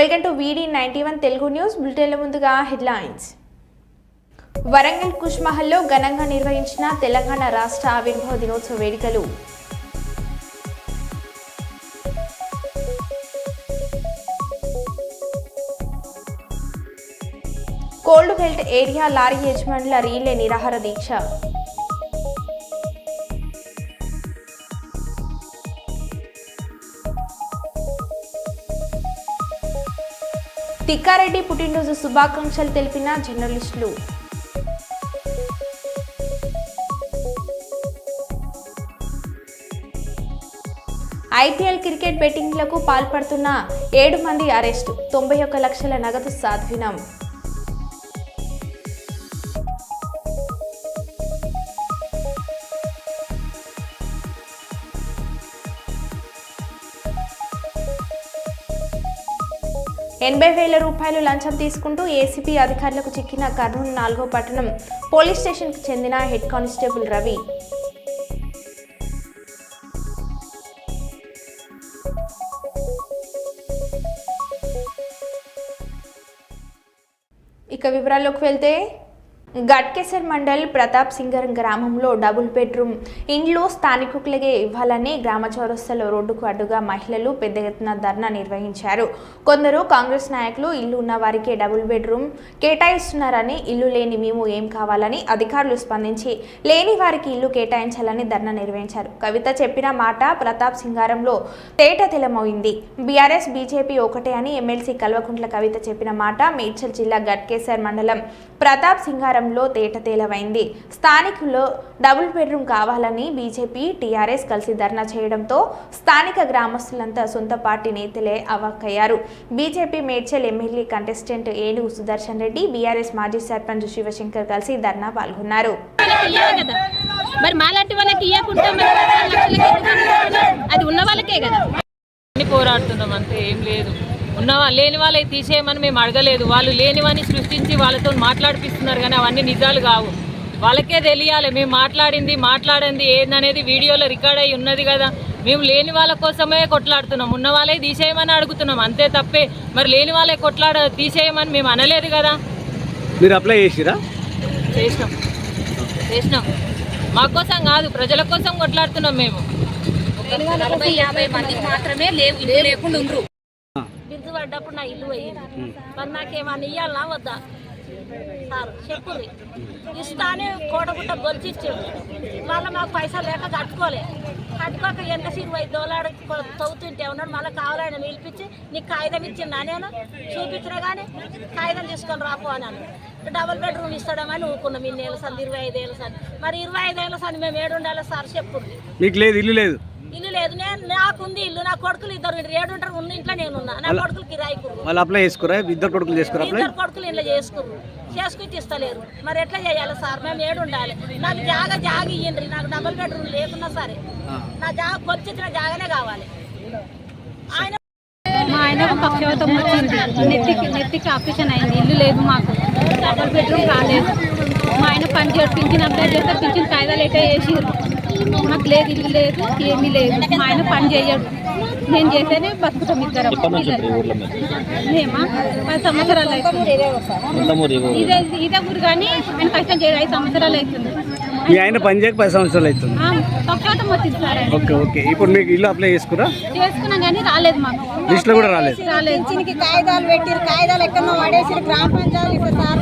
Welcome to వీడి ninety one Telugu news బులెటిన్ల ముందుగా హెడ్లైన్స్. వరంగల్ కుష్మహల్లో ఘనంగా నిర్వహించిన తెలంగాణ రాష్ట్ర ఆవిర్భావ దినోత్సవ వేడుకలు. కోల్డ్ బెల్ట్ ఏరియా లారీ యజమానుల రీలే నిరాహార దీక్ష. తిక్కారెడ్డి పుట్టినరోజు శుభాకాంక్షలు తెలిపిన జర్నలిస్టులు. ఐపీఎల్ క్రికెట్ బెట్టింగ్లకు పాల్పడుతున్న ఏడు మంది అరెస్టు తొంభై ఒక్క లక్షల నగదు సాధ్వినం ఎనభై వేల రూపాయలు లంచం తీసుకుంటూ ఏసీపీ అధికారులకు చిక్కిన కర్నూలు నాలుగో పట్టణం పోలీస్ స్టేషన్కు చెందిన హెడ్ కానిస్టేబుల్ రవి. ఇక వివరాల్లోకి వెళ్తే గట్కేసర్ మండల్ ప్రతాప్ సింగర్ గ్రామంలో డబుల్ బెడ్రూమ్ ఇండ్లు స్థానికులకే ఇవ్వాలని గ్రామ చౌరస్తాలో రోడ్డుకు అడ్డుగా మహిళలు పెద్ద ఎత్తున ధర్నా నిర్వహించారు. కొందరు కాంగ్రెస్ నాయకులు ఇల్లు ఉన్న వారికే డబుల్ బెడ్రూమ్ కేటాయిస్తున్నారని ఇల్లు లేని మేము ఏం కావాలని అధికారులు స్పందించి లేని వారికి ఇల్లు కేటాయించాలని ధర్నా నిర్వహించారు. కవిత చెప్పిన మాట ప్రతాప్ సింగారంలో తేట తెలమైంది బీఆర్ఎస్ బీజేపీ ఒకటే అని ఎమ్మెల్సీ కల్వకుంట్ల కవిత చెప్పిన మాట మేడ్చల్ జిల్లా గట్కేసర్ మండలం ప్రతాప్ సింగారం తేట తేలమైంది స్థానికుల్లో డబుల్ బెడ్రూమ్ కావాలని బీజేపీ టీఆర్ఎస్ కలిసి ధర్నా చేయడంతో స్థానిక గ్రామస్తులంతా సొంత పార్టీ నేతలే అవాక్కయ్యారు. BJP Medchal MLA contestant Enugu Sudarshan Reddy BRS మాజీ సర్పంచ్ శివశంకర్ కలిసి ధర్నా పాల్గొన్నారు. మరి మాలాంటి వాళ్ళకి ఇవ్వకుండా? అది ఉన్న వాళ్ళకే కదా. పోరాడుతున్నాం అంతే ఏం లేదు. ఉన్న లేని వాళ్ళకి తీసేయమని మేము అడగలేదు. వాళ్ళు లేనివని సృష్టించి వాళ్ళతో మాట్లాడిపిస్తున్నారు కానీ అవన్నీ నిజాలు కావు. వాళ్ళకే తెలియాలి. మేము మాట్లాడింది మాట్లాడింది ఏందనేది వీడియోలో రికార్డ్ అయి ఉన్నది కదా. మేము లేని వాళ్ళ కోసమే కొట్లాడుతున్నాం. ఉన్న వాళ్ళే తీసేయమని అడుగుతున్నాం. అంతే తప్పే. మరి లేని వాళ్ళే కొట్లాడ తీసేయమని మేము అనలేదు కదా. మీరు అప్లై చేసిరా? చేసినాం. చేసినాం. మా కోసం కాదు ప్రజల కోసం కొట్లాడుతున్నాం మేము. నలభై యాభై మందికి మాత్రమే లేవు. లేకుండా ఉండరు. పడ్డప్పుడు నా ఇల్లు అయ్యింది మరి నాకేమన్నా ఇయ్యాలనా వద్దా? సార్ చెప్పుర్రి ఇస్తానే కోడగుట్ట గొలిచిచ్చాడు. మళ్ళీ మాకు పైసలు లేక కట్టుకోలే. కట్టుకోక ఎంత ఇరవై దోలాడు తవ్వుతుంటే ఉన్నాడు. మళ్ళీ కావాలని నిలిపించి నీకు కాగితం ఇచ్చిందా నేను? చూపించినా కానీ కాగితం తీసుకొని రాపో అన్నాను డబుల్ బెడ్రూమ్ ఇస్తాడమని ఊరుకున్నాం. ఇన్ని ఏళ్ళ సంది ఇరవై ఐదు ఏళ్ళ సంది. మరి ఇరవై ఐదు ఏళ్ళ సంది మేము ఏడు ఉండాలి సార్? చెప్పుర్రి మీకు లేదు ఇల్లు లేదు. ఇల్లు లేదు. నేను నాకుంది ఇల్లు నా కొడుకులు ఇద్దరు ఏడు ఉంటారు ఉన్న ఇంట్లో నేను ఉన్నా నా కొడుకులు కిరాయి కుర్రు వాళ్ళు అప్లై చేసుకురా? ఇద్దరు కొడుకులు చేసుకురా అప్లై? ఇద్దరు కొడుకులు ఇంట్లో చేసుకుర్రు. చేసుకుని ఇస్తలేరు. మరి ఎట్లా చేయాలి సార్? మేము ఏడు ఉండాలి నాకు జాగ జాగ ఇయ్యండి నాకు డబుల్ బెడ్రూమ్ లేకున్నా సరే. నా జాగ కొలిచిన జాగనే కావాలి. ఆయన మా ఆయనకు పక్షవాతం వచ్చింది. నెత్తికి నెత్తికి ఆపరేషన్ అయింది. ఇల్లు లేదు మాకు. డబుల్ బెడ్రూమ్ రాలేదు మా ఆయన పని చేయడు పింఛన్ అప్లై చేస్తే పింఛన్ కాయిదాలు ఎట్లా చేసిర్రు మాకు లేదు ఇల్లు లేదు ఏమీ లేదు. మా ఆయన పని చేయడు. నేను చేస్తేనే బతుకుతాం ఇద్దరం. మేమా? పది సంవత్సరాలు అవుతుంది. ఇదే ఇదే ఊరు కానీ ఆయన కష్టం చేయడు. ఐదు సంవత్సరాలు అవుతుంది. మీ ఆయన పని చేయక పది సంవత్సరాలు అవుతుంది. వచ్చింది సార్. Okay okay. ఇప్పుడు మీకు ఇల్లు అప్లై చేసుకురా? చేసుకున్నాం కానీ రాలేదు మాకు. లిస్ట్లో కూడా రాలేదు. రాలేదు. కాగితాలు పెట్టిరు కాగితాలు ఎక్కడో పడేసిరు గ్రామ పంచాయతీ సార్.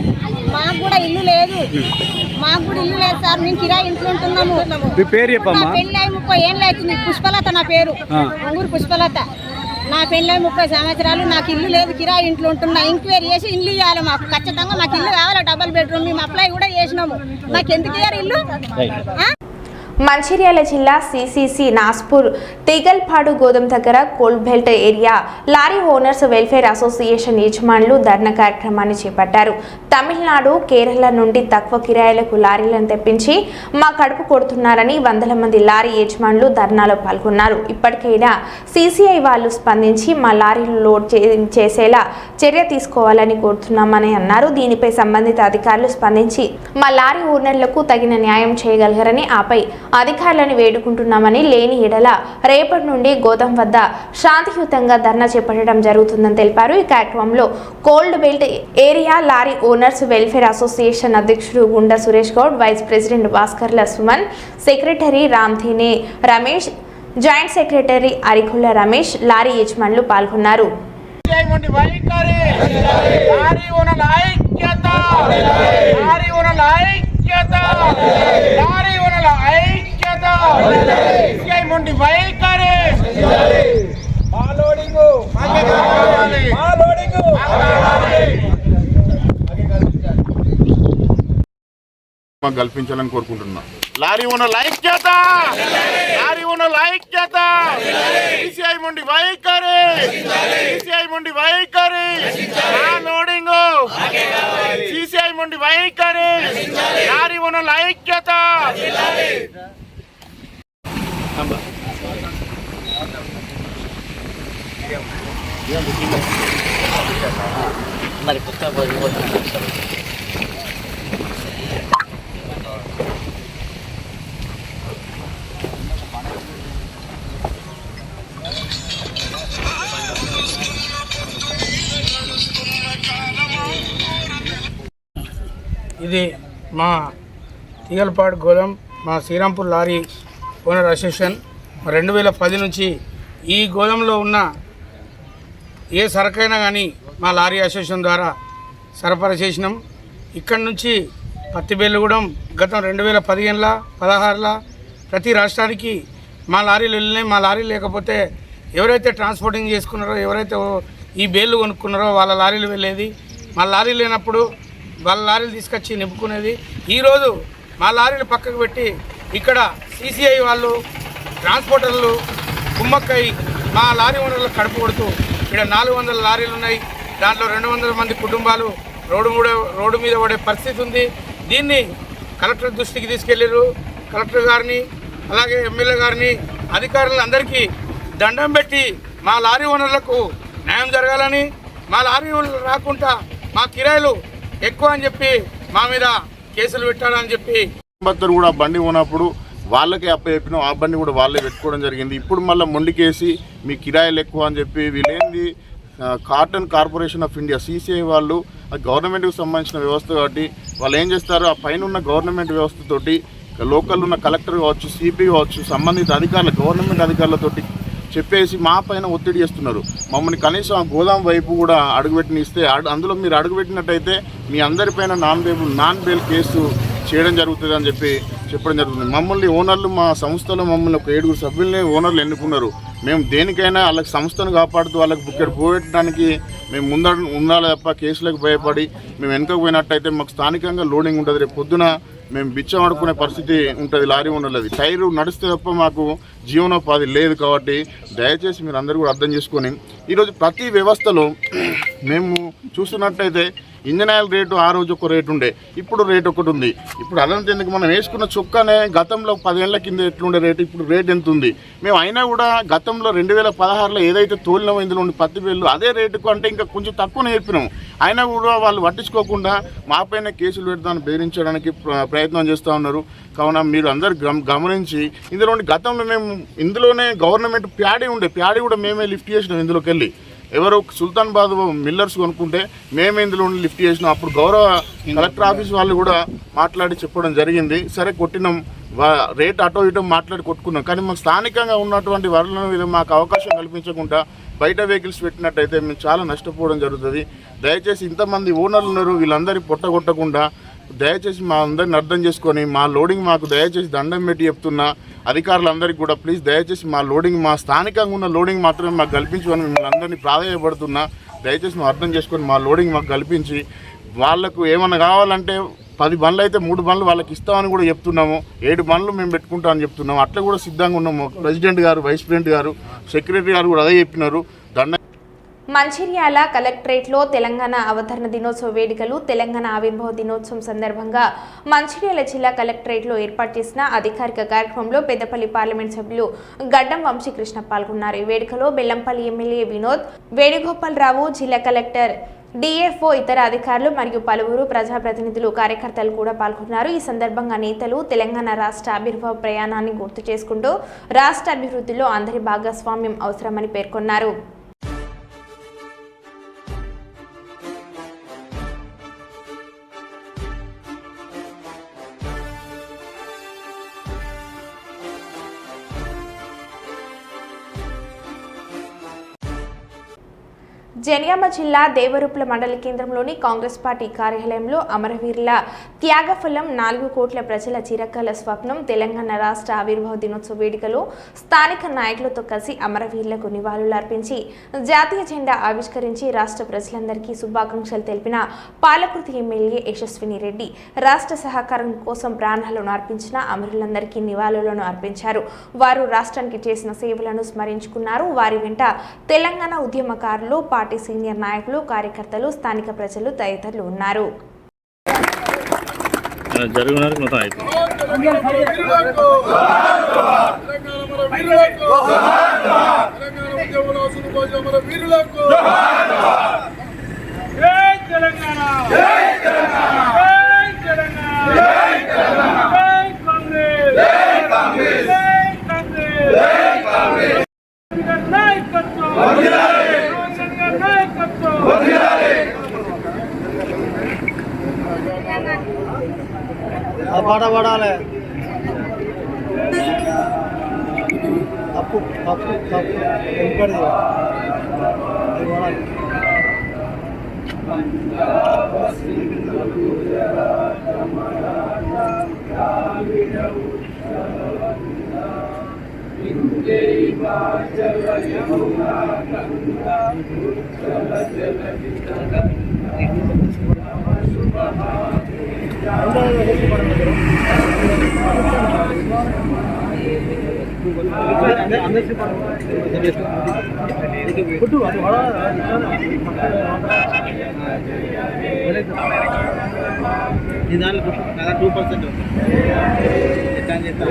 మాకు కూడా ఇల్లు లేదు. మాకు కూడా ఇల్లు లేదు సార్. మేము కిరాయి ఇంట్లో ఉంటున్నాము. మీ పేరు చెప్పమ్మా. పెళ్ళి అయి ముప్పై ఏళ్ళు అవుతుంది. పుష్పలత నా పేరు. ఊరు పుష్పలత. నా పెళ్ళి ముప్పై సంవత్సరాలు నాకు ఇల్లు లేదు కిరాయి ఇంట్లో ఉంటున్నా. ఎంక్వైరీ చేసి ఇల్లు ఇవ్వాలి మాకు. ఖచ్చితంగా మాకు ఇల్లు కావాలి? డబల్ బెడ్రూమ్ మేము అప్లై కూడా చేసినాము. నాకు ఎందుకు ఇయ్యారు ఇల్లు? మంచిర్యాల జిల్లా సిసిసి నాస్పూర్ తీగల్పాడు గోదాం దగ్గర cold belt area lorry owners welfare association యజమానులు ధర్నా కార్యక్రమాన్ని చేపట్టారు. తమిళనాడు కేరళ నుండి తక్కువ కిరాయిలకు లారీలను తెప్పించి మా కడుపు కొడుతున్నారని వందల మంది లారీ యజమానులు ధర్నాలో పాల్గొన్నారు. ఇప్పటికైనా సీసీఐ వాళ్ళు స్పందించి మా లారీలు లోడ్ చే- చేసేలా చర్య తీసుకోవాలని కోరుతున్నామని అన్నారు. దీనిపై సంబంధిత అధికారులు స్పందించి మా లారీ ఓనర్లకు తగిన న్యాయం చేయగలగరని ఆపై అధికారులను వేడుకుంటున్నామని లేని ఎడల రేపటి నుండి గోదాం వద్ద శాంతియుతంగా ధర్నా చేపట్టడం జరుగుతుందని తెలిపారు. ఈ కార్యక్రమంలో cold belt area lorry owners welfare association అధ్యక్షుడు Gunda Suresh Goud vice president Bhaskarla Suman secretary Ramthine Ramesh joint secretary Arikula Ramesh lorry యజమానులు పాల్గొన్నారు. లారీ లోడింగ్ మాకే కావాలి మా లోడింగ్ మాకు కల్పించాలని కోరుకుంటున్నాం. లారీ ఉన్న ఐక్యత లారీ ఉన్న ఐక్యత సిసిఐ ముండి వైఖరి సిసిఐ ముండి వైఖరి లోడింగ్ సిసిఐ ముండి వైఖరి లారీ ఉన్న ఐక్యత ఇది మా తీగలపాడు గోదాం మా శ్రీరాంపూర్ లారీ ఓనర్ అసోసియేషన్ రెండు వేల పది నుంచి ఈ గోదాంలో ఉన్న ఏ సరకైనా కానీ మా లారీ అసోసియేషన్ ద్వారా సరఫరా చేసినాం. ఇక్కడి నుంచి పత్తి బెల్లుగూడెం గతం రెండు వేల పదిహేనుల పదహారుల ప్రతి రాష్ట్రానికి మా లారీలు వెళ్ళినాయి. మా లారీలు లేకపోతే ఎవరైతే ట్రాన్స్పోర్టింగ్ చేసుకున్నారో ఎవరైతే ఈ బేళ్ళు కొనుక్కున్నారో వాళ్ళ లారీలు వెళ్ళేది. మా లారీలు లేనప్పుడు వాళ్ళ లారీలు తీసుకొచ్చి నింపుకునేది. ఈరోజు మా లారీలు పక్కకు పెట్టి ఇక్కడ సీసీఐ వాళ్ళు ట్రాన్స్పోర్టర్లు కుమ్మక్కై మా లారీ ఓనర్లకు కడుపు కొడుతూ ఇక్కడ నాలుగు వందల లారీలు ఉన్నాయి. దాంట్లో రెండు వందల మంది కుటుంబాలు రోడ్డు మీద రోడ్డు మీద పడే పరిస్థితి ఉంది. దీన్ని కలెక్టర్ దృష్టికి తీసుకెళ్ళారు కలెక్టర్ గారిని అలాగే ఎమ్మెల్యే గారిని అధికారులందరికీ దండం పెట్టి మా లారీ ఓనర్లకు న్యాయం జరగాలని మా లారీ ఓనర్లు రాకుండా మా కిరాయిలు ఎక్కువ అని చెప్పి మా మీద కేసులు పెట్టాలని చెప్పి. కూడా బండి ఉన్నప్పుడు వాళ్ళకే అప్ప చెప్పినాం ఆ బండి కూడా వాళ్ళే పెట్టుకోవడం జరిగింది. ఇప్పుడు మళ్ళీ మొండికేసి మీ కిరాయిలు ఎక్కువ అని చెప్పి వీళ్ళేంది? Cotton corporation of India CCI వాళ్ళు ఆ గవర్నమెంట్కి సంబంధించిన వ్యవస్థ కాబట్టి వాళ్ళు ఏం చేస్తారు? ఆ పైన ఉన్న గవర్నమెంట్ వ్యవస్థతోటి లోకల్ ఉన్న కలెక్టర్ కావచ్చు సిపి కావచ్చు సంబంధిత అధికారులు గవర్నమెంట్ అధికారులతోటి చెప్పేసి మా పైన ఒత్తిడి చేస్తున్నారు. మమ్మల్ని కనీసం ఆ గోదాం వైపు కూడా అడుగుపెట్టినిస్తే అడు- అందులో మీరు అడుగుపెట్టినట్టయితే మీ అందరిపైన non bailable non bail case చేయడం జరుగుతుంది అని చెప్పి చెప్పడం జరుగుతుంది. మమ్మల్ని ఓనర్లు మా సంస్థలో మమ్మల్ని ఒక ఏడుగురు సభ్యుల్ని ఓనర్లు ఎన్నుకున్నారు. మేము దేనికైనా వాళ్ళకి సంస్థను కాపాడుతూ వాళ్ళకి ఇక్కడ పోగొట్టడానికి మేము ముంద ఉండాలి తప్ప కేసులకు భయపడి మేము వెనుకకు పోయినట్టయితే మాకు స్థానికంగా లోడింగ్ ఉంటుంది. రేపు పొద్దున మేము బిచ్చం ఆడుకునే పరిస్థితి ఉంటుంది లారీ ఉండలేదు టైరు నడిస్తే తప్ప మాకు జీవనోపాధి లేదు కాబట్టి దయచేసి మీరు అందరూ కూడా అర్థం చేసుకొని ఈరోజు ప్రతి వ్యవస్థలో మేము చూస్తున్నట్టయితే ఇంజన్ ఆయిల్ రేటు ఆ రోజు ఒక రేటు ఉండే ఇప్పుడు రేట్ ఒకటి ఉంది. ఇప్పుడు అదంతా ఎందుకు మనం వేసుకున్న చొక్కానే గతంలో పదేళ్ళ కింద ఎట్లుండే రేటు ఇప్పుడు రేట్ ఎంత ఉంది? మేము అయినా కూడా గతంలో రెండు వేల పదహారులో ఏదైతే తోలినామో ఇందులో ఉండి పత్తి బిల్లు అదే రేటుకు అంటే ఇంకా కొంచెం తక్కువ నేర్పినాం. అయినా కూడా వాళ్ళు పట్టించుకోకుండా మాపైన కేసులు పెడతాను బెదిరించడానికి ప్రయత్నం చేస్తూ ఉన్నారు. కావున మీరు అందరు గమనించి ఇందులో గతంలో మేము ఇందులోనే గవర్నమెంట్ ప్యాడీ ఉండే ప్యాడీ కూడా మేమే లిఫ్ట్ చేసినాం ఇందులోకి వెళ్ళి ఎవరో సుల్తాన్ బాద్ మిల్లర్స్ కొనుక్కుంటే మేము ఇందులో లిఫ్ట్ చేసినాం. అప్పుడు గౌరవ కలెక్టర్ ఆఫీస్ వాళ్ళు కూడా మాట్లాడి చెప్పడం జరిగింది. సరే కొట్టినాం. వా- రేట్ అటో ఇటో మాట్లాడి కొట్టుకున్నాం. కానీ మాకు స్థానికంగా ఉన్నటువంటి వరల మీద మాకు అవకాశం కల్పించకుండా బయట వెహికల్స్ పెట్టినట్టయితే మేము చాలా నష్టపోవడం జరుగుతుంది. దయచేసి ఇంతమంది ఓనర్లు ఉన్నారు వీళ్ళందరి పొట్టగొట్టకుండా దయచేసి మా అందరిని అర్థం చేసుకొని మా లోడింగ్ మాకు దయచేసి దండం పెట్టి చెప్తున్నా. అధికారులందరికీ కూడా ప్లీజ్ దయచేసి మా లోడింగ్ మా స్థానికంగా ఉన్న లోడింగ్ మాత్రమే మాకు కల్పించుకొని మిమ్మల్ని అందరినీ ప్రాధాన్యపడుతున్నా. దయచేసి మేము అర్థం చేసుకొని మా లోడింగ్ మాకు కల్పించి వాళ్ళకు ఏమైనా కావాలంటే పది బండ్లు అయితే మూడు బండ్లు వాళ్ళకి ఇస్తామని కూడా చెప్తున్నాము. ఏడు బండ్లు మేము పెట్టుకుంటామని చెప్తున్నాము. అట్లా కూడా సిద్ధంగా ఉన్నాము. ప్రెసిడెంట్ గారు వైస్ ప్రెసిడెంట్ గారు సెక్రటరీ గారు కూడా అదే చెప్పినారు. దండ మంచిర్యాల కలెక్టరేట్లో తెలంగాణ అవతరణ దినోత్సవ వేడుకలు తెలంగాణ ఆవిర్భావ దినోత్సవం సందర్భంగా మంచిర్యాల జిల్లా కలెక్టరేట్లో ఏర్పాటు చేసిన అధికారిక కార్యక్రమంలో పెద్దపల్లి పార్లమెంట్ సభ్యులు గడ్డం వంశీకృష్ణ పాల్గొన్నారు. ఈ వేడుకలో బెల్లంపల్లి ఎమ్మెల్యే వినోద్ వేణుగోపాలరావు జిల్లా కలెక్టర్ డిఎఫ్ఓ ఇతర అధికారులు మరియు పలువురు ప్రజాప్రతినిధులు కార్యకర్తలు కూడా పాల్గొన్నారు. ఈ సందర్భంగా నేతలు తెలంగాణ రాష్ట్ర ఆవిర్భావ ప్రయాణాన్ని గుర్తు చేసుకుంటూ రాష్ట్ర అభివృద్ధిలో అందరి భాగస్వామ్యం అవసరమని పేర్కొన్నారు. జనగామ జిల్లా దేవరూపుల మండల కేంద్రంలోని కాంగ్రెస్ పార్టీ కార్యాలయంలో అమరవీరుల త్యాగఫలం నాలుగు కోట్ల ప్రజల చిరకాల స్వప్నం తెలంగాణ రాష్ట్ర ఆవిర్భావ దినోత్సవ వేడుకలో స్థానిక నాయకులతో కలిసి అమరవీరులకు నివాళులు అర్పించి జాతీయ జెండా ఆవిష్కరించి రాష్ట్ర ప్రజలందరికీ శుభాకాంక్షలు తెలిపిన పాలకృతి ఎమ్మెల్యే యశస్విని రెడ్డి రాష్ట్ర సహకారం కోసం ప్రాణాలను అర్పించిన అమరులందరికీ నివాళులను అర్పించారు. వారు రాష్ట్రానికి చేసిన సేవలను స్మరించుకున్నారు. వారి వెంట తెలంగాణ ఉద్యమకారులు పార్టీ సీనియర్ నాయకులు కార్యకర్తలు స్థానిక ప్రజలు తదితరులు ఉన్నారు. జరుగునది నిలబడాలి తప్పు తప్పు తప్పు. వెనుకడిది అది దాంట్లో టూ పర్సెంట్ ఎట్లా అని చెప్తా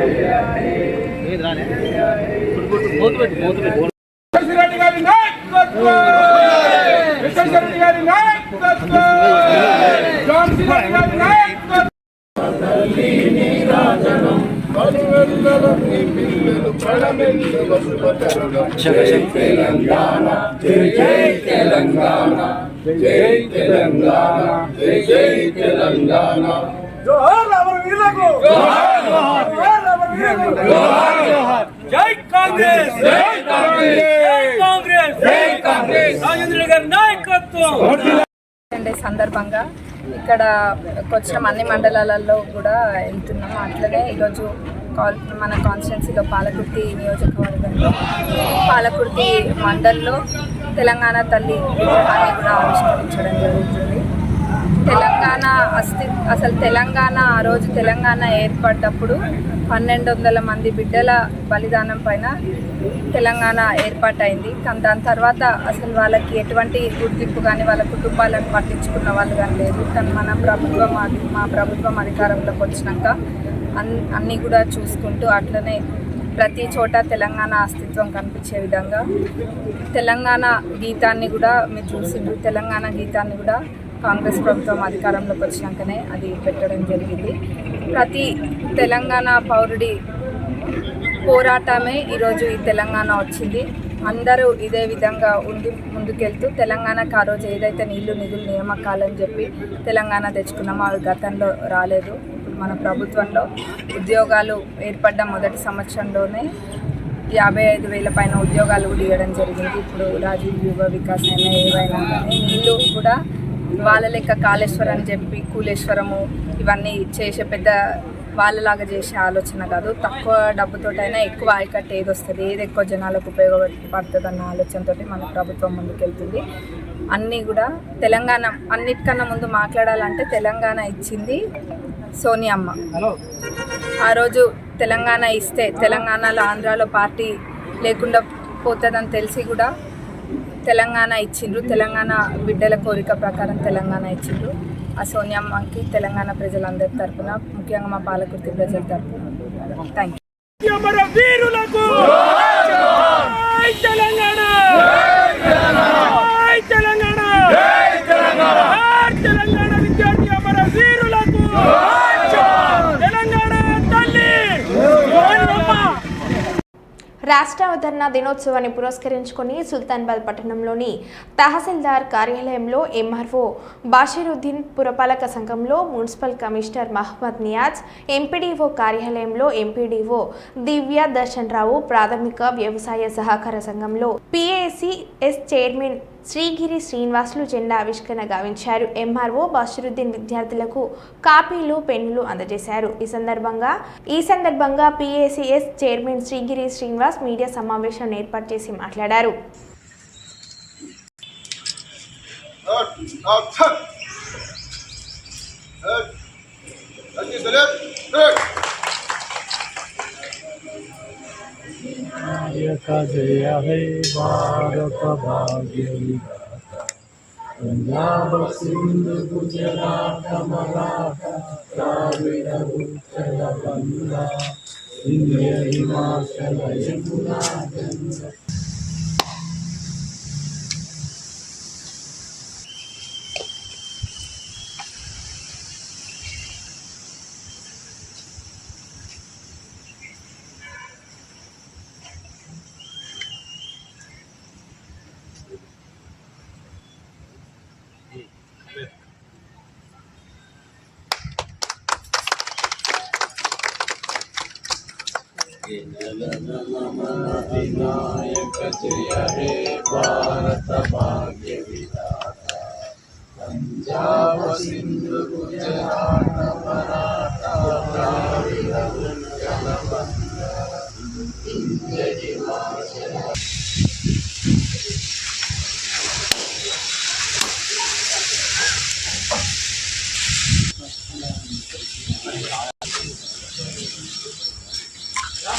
ఏది రాలే పుట్టు పుట్టు మూత పెట్టు మూత పెట్టు రెడ్డి గారి నాయకత్వం విశ్వేశ్వరరెడ్డి గారి నాయకత్వం జాన్సీ రెడ్డి గారి నాయకత్వం జోహార్ వీరులకు జోహార్ వీరులకు జై కాంగ్రెస్ జై కాంగ్రెస్ జై కాంగ్రెస్ రాజేంద్ర గారి నాయకత్వం సందర్భంగా ఇక్కడ వచ్చిన అన్ని మండలాలలో కూడా వెళ్తున్నాం అట్లనే ఈరోజు కాల్ మన కాన్స్టిట్యున్సీలో పాలకుర్తి నియోజకవర్గంలో పాలకుర్తి మండల్లో తెలంగాణ తల్లి విగ్రహాన్ని కూడా ఆవిష్కరించడం జరుగుతుంది. తెలంగాణ అస్తి అసలు తెలంగాణ ఆ రోజు తెలంగాణ ఏర్పడ్డప్పుడు పన్నెండు వందల మంది బిడ్డల బలిదానం పైన తెలంగాణ ఏర్పాటైంది. కానీ దాని తర్వాత అసలు వాళ్ళకి ఎటువంటి గుర్తింపు కానీ వాళ్ళ కుటుంబాలను పట్టించుకున్న వాళ్ళు కానీ లేదు. కానీ మన ప్రభుత్వం మా ప్రభుత్వం అధికారంలోకి వచ్చినాక అన్నీ కూడా చూసుకుంటూ అట్లనే ప్రతి చోట తెలంగాణ అస్తిత్వం కనిపించే విధంగా తెలంగాణ గీతాన్ని కూడా మీరు చూసిండ్రు. తెలంగాణ గీతాన్ని కూడా కాంగ్రెస్ ప్రభుత్వం అధికారంలోకి వచ్చినాకనే అది పెట్టడం జరిగింది. ప్రతి తెలంగాణ పౌరుడి పోరాటమే ఈరోజు ఈ తెలంగాణ వచ్చింది. అందరూ ఇదే విధంగా ఉండి ముందుకెళ్తూ తెలంగాణకు ఆ రోజు ఏదైతే నీళ్ళు నిధులు నియామకాలని చెప్పి తెలంగాణ తెచ్చుకున్నామో అవి గతంలో రాలేదు. మన ప్రభుత్వంలో ఉద్యోగాలు ఏర్పడ్డ మొదటి సంవత్సరంలోనే యాభై ఐదు వేల పైన ఉద్యోగాలు కూడా ఇవ్వడం జరిగింది. ఇప్పుడు రాజీవ్ యువ వికాస్ అయినా ఏవైనా కానీ నీళ్ళు కూడా వాళ్ళ లెక్క కాళేశ్వరం అని చెప్పి కూలేశ్వరము ఇవన్నీ చేసే పెద్ద వాళ్ళలాగా చేసే ఆలోచన కాదు. తక్కువ డబ్బుతోటైనా ఎక్కువ ఆయకట్టు ఏది వస్తుంది? ఏది ఎక్కువ జనాలకు ఉపయోగపడుతుంది అన్న ఆలోచనతో మన ప్రభుత్వం ముందుకెళ్తుంది. అన్నీ కూడా తెలంగాణ అన్నిటికన్నా ముందు మాట్లాడాలంటే తెలంగాణ ఇచ్చింది సోనియమ్మ ఆ రోజు తెలంగాణ ఇస్తే తెలంగాణలో ఆంధ్రాలో పార్టీ లేకుండా పోతుందని తెలిసి కూడా తెలంగాణ ఇచ్చిండ్రు. తెలంగాణ బిడ్డల కోరిక ప్రకారం తెలంగాణ ఇచ్చిండ్రు. ఆ సోనియమ్మకి తెలంగాణ ప్రజలందరి తరపున ముఖ్యంగా మా పాలకుర్తి ప్రజల తరపున థ్యాంక్ యూ అమర వీరులకు జై తెలంగాణ జై తెలంగాణ రాష్ట్ర అవతరణ దినోత్సవాన్ని పురస్కరించుకొని సుల్తాన్బాద్ పట్టణంలోని తహసీల్దార్ కార్యాలయంలో ఎంఆర్ఓ బాషిరుద్దీన్ పురపాలక సంఘంలో municipal commissioner Mohammed Niaz MPDO కార్యాలయంలో ఎంపీడీఓ దివ్య దర్శన్ రావు ప్రాథమిక వ్యవసాయ సహకార సంఘంలో పిఏసిఎస్ చైర్మన్ శ్రీగిరి శ్రీనివాసులు జెండా ఆవిష్కరణ గావించారు. ఎంఆర్ఓ బాషరుద్దీన్ విద్యార్థులకు కాపీలు పెన్నులు అందజేశారు. ఈ సందర్భంగా ఈ సందర్భంగా PACS chairman Srigiri Srinivas media సమావేశం ఏర్పాటు చేసి మాట్లాడారు. नायक जय हे भारत भाग्य। पंजाब सिंध गुजरात मराठा उत्तर बंगा हिमाचल यमुना వినాయక జయ హే భారత భాగ్య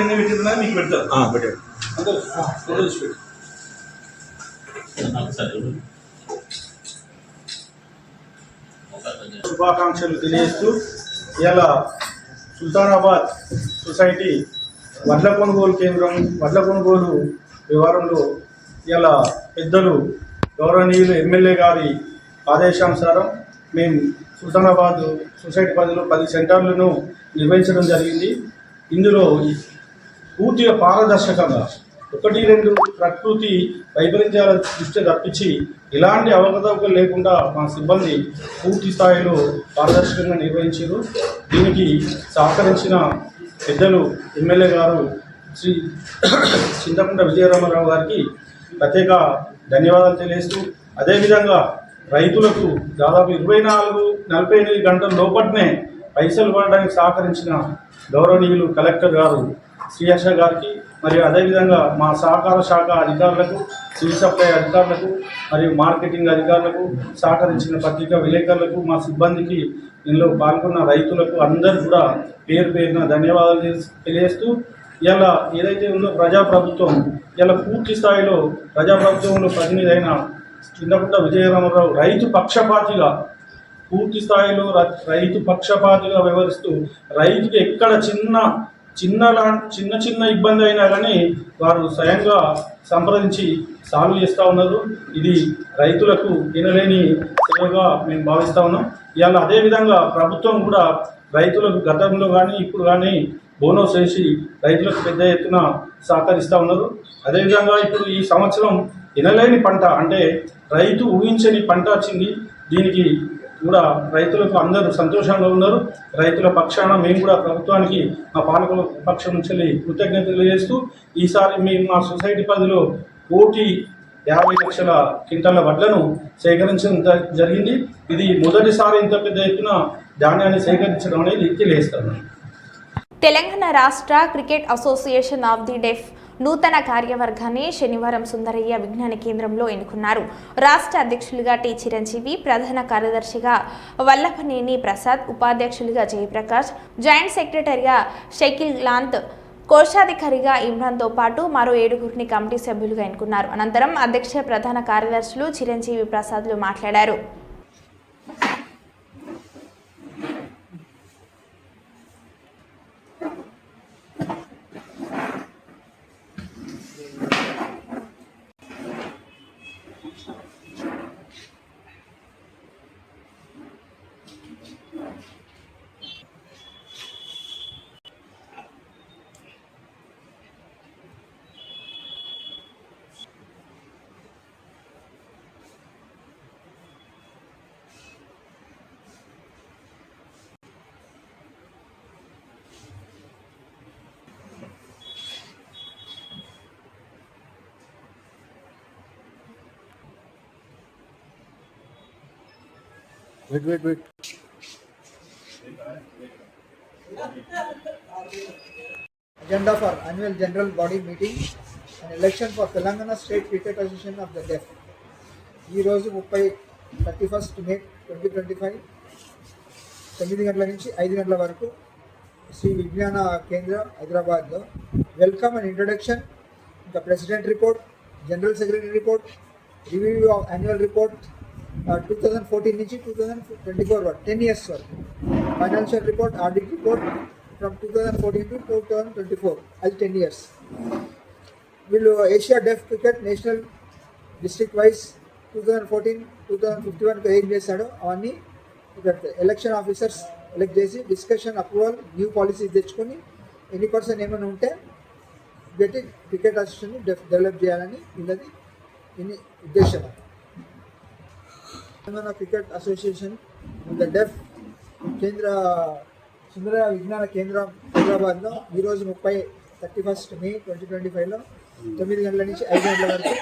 ఎన్ని పెట్టిందా మీకు పెడతారు పెట్టాడు. అందరూ ఫోటో తీసి పెట్టు. శుభాకాంక్షలు తెలియజేస్తూ ఇలా సుల్తానాబాద్ సొసైటీ వడ్ల కొనుగోలు కేంద్రం వడ్ల కొనుగోలు వ్యవహారంలో ఇలా పెద్దలు గౌరవనీయులు ఎమ్మెల్యే గారి ఆదేశానుసారం మేము సుల్తానాబాద్ సొసైటీ పరిధిలో పది సెంటర్లను నిర్వహించడం జరిగింది. ఇందులో పూర్తిగా పారదర్శకంగా ఒకటి రెండు ప్రకృతి వైపరీత్యాల దృష్టి తప్పించి ఎలాంటి అవకతవకలు లేకుండా మా సిబ్బంది పూర్తి స్థాయిలో పారదర్శకంగా నిర్వహించారు. దీనికి సహకరించిన పెద్దలు ఎమ్మెల్యే గారు శ్రీ చింతకుంట విజయరామారావు గారికి ప్రత్యేక ధన్యవాదాలు తెలియజేస్తూ అదేవిధంగా రైతులకు దాదాపు ఇరవై నాలుగు నలభై ఎనిమిది గంటల లోపట్నే పైసలు పడడానికి సహకరించిన గౌరవనీయులు కలెక్టర్ గారు శ్రీహర్ష గారికి మరియు అదేవిధంగా మా సహకార శాఖ అధికారులకు సివిల్ సప్లై అధికారులకు మరియు మార్కెటింగ్ అధికారులకు సహకరించిన పత్రికా విలేకరులకు మా సిబ్బందికి ఇందులో పాల్గొన్న రైతులకు అందరూ కూడా పేరు పేరున ధన్యవాదాలు తెలియజేస్తూ ఇలా ఏదైతే ఉందో ప్రజాప్రభుత్వం ఇలా పూర్తి స్థాయిలో ప్రజాప్రభుత్వంలో ప్రతినిధి అయిన కిందపుట్ట విజయరామరావు రైతు పక్షపాతిగా పూర్తి స్థాయిలో రైతు పక్షపాతిగా వ్యవహరిస్తూ రైతుకి ఎక్కడ చిన్న చిన్న చిన్న చిన్న ఇబ్బంది అయినా కానీ వారు స్వయంగా సంప్రదించి సాల్వ్ చేస్తూ ఉన్నారు. ఇది రైతులకు వినలేని సేవగా మేము భావిస్తూ ఉన్నాం. ఇవాళ అదేవిధంగా ప్రభుత్వం కూడా రైతులకు గతంలో కానీ ఇప్పుడు కానీ బోనస్ వేసి రైతులకు పెద్ద ఎత్తున సహకరిస్తూ ఉన్నారు. అదేవిధంగా ఇప్పుడు ఈ సంవత్సరం వినలేని పంట అంటే రైతు ఊహించని పంట వచ్చింది. దీనికి కూడా రైతులకు అందరూ సంతోషంగా ఉన్నారు. రైతుల పక్షాన మేము కూడా ప్రభుత్వానికి మా పాలకుల పక్షం నుంచి వెళ్ళి కృతజ్ఞతలు తెలియజేస్తూ ఈసారి మేము మా సొసైటీ పరిధిలో కోటి యాభై లక్షల క్వింటాల వడ్లను సేకరించడం జ- జరిగింది. ఇది మొదటిసారి ఇంత పెద్ద ఎత్తున ధాన్యాన్ని సేకరించడం అనేది తెలియజేస్తాను తెలంగాణ రాష్ట్ర cricket association of the deaf నూతన కార్యవర్గాన్ని శనివారం సుందరయ్య విజ్ఞాన కేంద్రంలో ఎన్నుకున్నారు. రాష్ట్ర అధ్యక్షులుగా టి చిరంజీవి ప్రధాన కార్యదర్శిగా వల్లభనేని ప్రసాద్ ఉపాధ్యక్షులుగా జయప్రకాష్ జాయింట్ సెక్రటరీగా షకిల్ లాంత్ కోశాధికారిగా ఇమ్రాన్తో పాటు మరో ఏడుగురిని కమిటీ సభ్యులుగా ఎన్నుకున్నారు. అనంతరం అధ్యక్ష ప్రధాన కార్యదర్శులు చిరంజీవి ప్రసాద్లు మాట్లాడారు. Wait wait wait agenda for annual general body meeting and election for Telangana State Cricket Association of the Deaf. ఈ రోజు ముప్పై thirty first May twenty twenty five తొమ్మిది గంటల నుంచి ఐదు గంటల వరకు శ్రీ విజ్ఞాన కేంద్ర హైదరాబాద్లో వెల్కమ్ అండ్ ఇంట్రొడక్షన్ ఇంకా president report general secretary report review of annual report two thousand fourteen నుంచి టూ థౌజండ్ ట్వంటీ ఫోర్ వరకు టెన్ ఇయర్స్ వరకు. Financial report audit report from two thousand fourteen to two thousand twenty four అది ten years వీళ్ళు Asia deaf cricket national district wise two thousand fourteen two thousand fifty వన్కి ఏం చేశాడో అవన్నీ ఇక్కడ election officers elect చేసి discussion approval new policies తెచ్చుకొని ఎన్ని పర్సెంట్ ఏమైనా ఉంటే పెట్టి క్రికెట్ అసోసియేషన్ డెవలప్ చేయాలని వీళ్ళది ఇన్ని ఉద్దేశం. Telangana cricket association the deaf కేంద్ర సుందర విజ్ఞాన కేంద్రం హైదరాబాద్లో ఈరోజు ముప్పై thirty first May twenty twenty ఫైవ్లో తొమ్మిది గంటల నుంచి ఐదు గంటల వరకు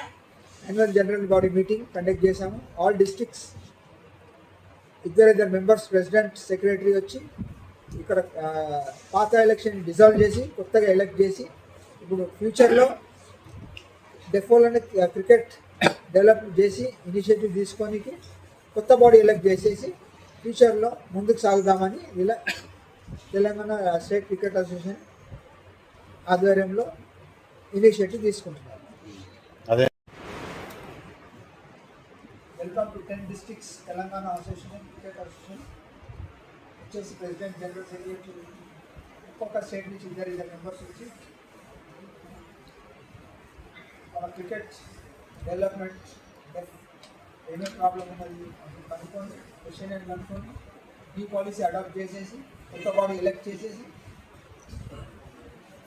annual general body meeting conduct చేశాము. ఆల్ డిస్ట్రిక్ట్స్ ఇద్దరిద్దరు మెంబర్స్ ప్రెసిడెంట్ సెక్రటరీ వచ్చి ఇక్కడ పాత ఎలక్షన్ డిజాల్వ్ చేసి కొత్తగా ఎలక్ట్ చేసి ఇప్పుడు ఫ్యూచర్లో డెఫోలోనే క్రికెట్ డెవలప్ చేసి ఇనిషియేటివ్ తీసుకోనికి కొత్త బాడీ ఎలక్ట్ చేసేసి ఫ్యూచర్లో ముందుకు సాగుదామని వీళ్ళ తెలంగాణ స్టేట్ క్రికెట్ అసోసియేషన్ ఆధ్వర్యంలో ఇనిషియేటివ్ తీసుకుంటున్నారు. అదే. Welcome to ten districts Telangana association cricket association వచ్చేసి ప్రెసిడెంట్ జనరల్ సెక్రటరీ ఒక్కొక్క స్టేట్ నుంచి ఇద్దరు ఇద్దరు మెంబర్స్ వచ్చి మన క్రికెట్ డెవలప్మెంట్ ఏమేమి ప్రాబ్లం ఉన్నది కనుక్కొని క్వశ్చన్ అని కనుక్కొని ఈ పాలసీ అడాప్ట్ చేసేసి కొత్త బాడీ ఎలెక్ట్ చేసేసి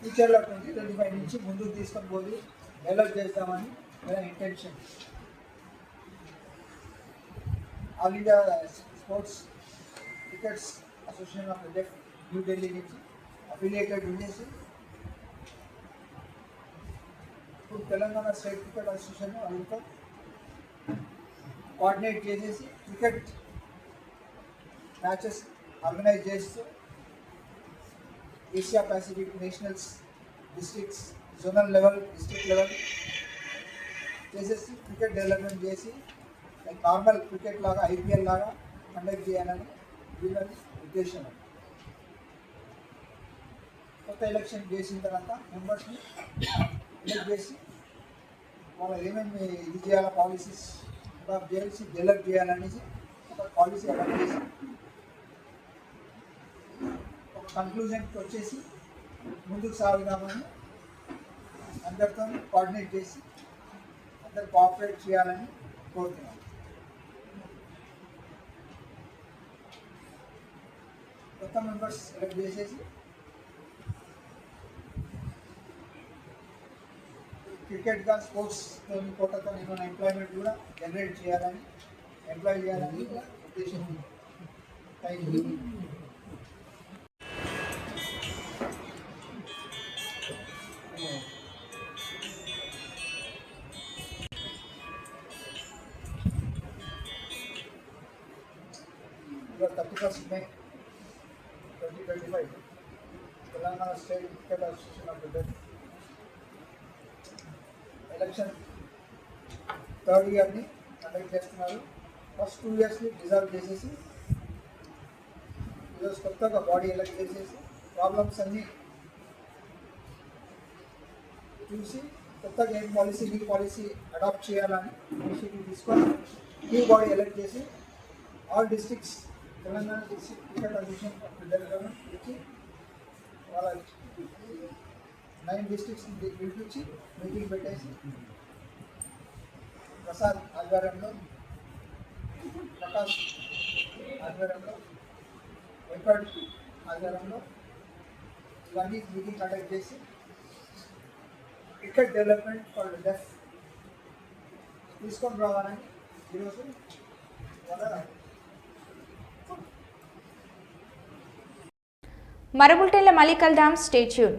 ఫ్యూచర్లో ట్వంటీ ట్వంటీ ఫైవ్ నుంచి ముందుకు తీసుకొని పోయి డెవలప్ చేస్తామని మన intention all India sports crickets association of India New Delhi నుంచి అఫిలియేటెడ్ ఉండేసి ఇప్పుడు తెలంగాణ స్టేట్ క్రికెట్ అసోసియేషన్ వాళ్ళతో కోఆర్డినేట్ చేసేసి క్రికెట్ మ్యాచెస్ ఆర్గనైజ్ చేస్తూ Asia Pacific nationals districts zonal level district level చేసేసి క్రికెట్ డెవలప్మెంట్ చేసి నార్మల్ క్రికెట్ లాగా ఐపీఎల్ లాగా కండక్ట్ చేయాలని వీళ్ళని ఉద్దేశం. కొత్త ఎలక్షన్ చేసిన తర్వాత మెంబర్స్ని ఎలక్ట్ చేసి వాళ్ళ ఏమేమి ఇది చేయాలా పాలసీస్ అడాప్ట్ చేసి డెవలప్ చేయాలనేసి ఒక పాలసీ అడాప్ట్ చేసి ఒక కన్క్లూజన్కి వచ్చేసి ముందుకు సాగుదామని అందరితో కోఆర్డినేట్ చేసి అందరు కోఆపరేట్ చేయాలని కోరుతున్నాం కొత్త మెంబర్స్ సెలెక్ట్ చేసేసి క్రికెట్గా స్పోర్ట్స్ తోని కోటతో ఏమైనా ఎంప్లాయ్మెంట్ కూడా జనరేట్ చేయాలని ఎంప్లాయ్ చేయాలని కూడా ఉద్దేశం థ్యాంక్ యూ థర్డ్ గారిని కండక్ట్ చేస్తున్నారు. ఫస్ట్ టూ ఇయర్స్ని డిజాల్వ్ చేసేసి ఈరోజు కొత్తగా బాడీ ఎలక్ట్ చేసేసి ప్రాబ్లమ్స్ అన్నీ చూసి కొత్తగా ఏం పాలసీ న్యూ పాలసీ అడాప్ట్ చేయాలని ఇనిషియేటివ్ తీసుకొని న్యూ బాడీ ఎలక్ట్ చేసి all districts Telangana district cricket association development ఇచ్చి వాళ్ళ నైన్ డిస్ట్రిక్ట్స్ పిలిపించి మీటింగ్ పెట్టేసి ప్రసాద్ ఆధ్వర్యంలో ప్రకాష్ ఆధ్వర్యంలో వెంకట్ ఆధ్వర్యంలో ఇవన్నీ మీటింగ్ కండక్ట్ చేసి క్రికెట్ డెవలప్మెంట్ ఫర్ డెఫ్ తీసుకొని రావాలని ఈరోజు వాళ్ళ మరబుల్టెన్ల మళ్ళీ కలుద్దాం స్టేట్యూన్.